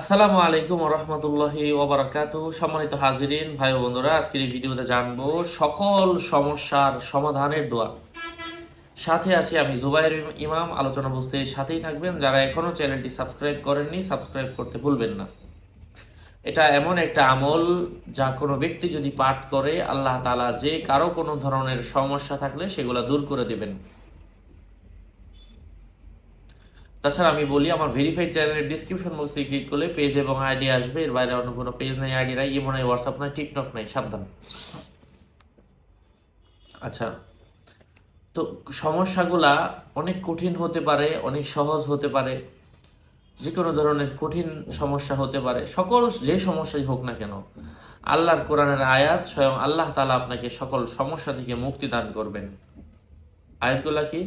আসসালামু আলাইকুম রহমতুল্লাহি ওবরাকাত সম্মানিত হাজিরিন, ভাই বন্ধুরা, আজকের এই ভিডিওতে জানব সকল সমস্যার সমাধানের দোয়া। সাথে আছি আমি জুবাইর ইমাম, আলোচনা বুঝতে সাথেই থাকবেন। যারা এখনও চ্যানেলটি সাবস্ক্রাইব করেননি, সাবস্ক্রাইব করতে ভুলবেন না। এটা এমন একটা আমল যা কোনো ব্যক্তি যদি পাঠ করে, আল্লাহ তালা যে কারও কোনো ধরনের সমস্যা থাকলে সেগুলো দূর করে দেবেন। তাছাড়া আমি বলি, আমার ভেরিফাইড চ্যানেলের ডিসক্রিপশন বক্সে ক্লিক করলে পেজ এবং আইডি আসবে। এর বাইরে অন্য কোনো পেজ নাই আইডি নাই, ইমো নাই হোয়াটসঅ্যাপ নাই টিকটক নাই, সাবধান। আচ্ছা তো সমস্যাগুলা অনেক কঠিন হতে পারে, অনেক সহজ হতে পারে যে কোনো ধরনের কঠিন সমস্যা হতে পারে, সকল যে সমস্যাই হোক না কেন, আল্লাহর কোরআনের আয়াত স্বয়ং আল্লাহ তালা আপনাকে সকল সমস্যা থেকে মুক্তি দান করবেন। আয়াতগুলা কি?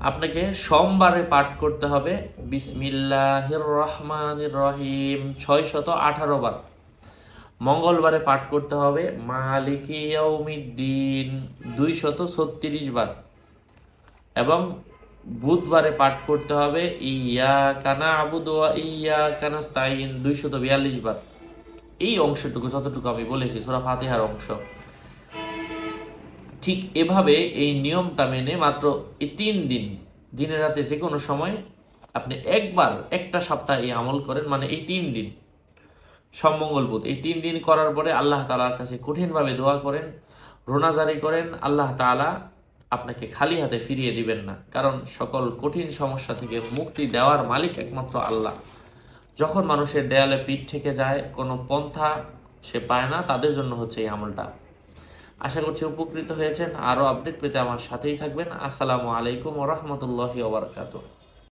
আপনাকে সোমবারে পাঠ করতে হবে। বিসমিল্লাহির রহমানির রহিম ছয় শত আঠারো বার। মঙ্গলবারে পাঠ করতে হবে মালিকি ইয়াউমিদ্দিন। দুই শত ছত্রিশ বার। এবং বুধবারে পাঠ করতে হবে ইয়া কানা আবুদু ইয়া কানা স্তাইন দুই শত বিয়াল্লিশ বার। এই অংশটুকু যতটুকু আমি বলেছি, সুরা ফাতিহার অংশ। ঠিক এভাবে এই নিয়মটা মেনে মাত্র এই তিন দিন, দিনে রাতে যে কোনো সময় আপনি একবার, একটা সপ্তাহ এই আমল করেন মানে এই তিন দিন। সম্মঙ্গল বুধ। এই তিন দিন করার পরে আল্লাহ তালার কাছে কঠিনভাবে দোয়া করেন রোনাজারি করেন, আল্লাহ তাআলা আপনাকে খালি হাতে ফিরিয়ে দিবেন না। কারণ সকল কঠিন সমস্যা থেকে মুক্তি দেওয়ার মালিক একমাত্র আল্লাহ। যখন মানুষের দেয়ালে পিঠ থেকে যায়, কোনো পন্থা সে পায় না, তাদের জন্য হচ্ছে এই আমলটা। আশা করছি উপকৃত হয়েছেন। আরও আপডেট পেতে আমার সাথেই থাকবেন। আসসালামু আলাইকুম ওরহমতুল্লাহি ওবরাকাতুহ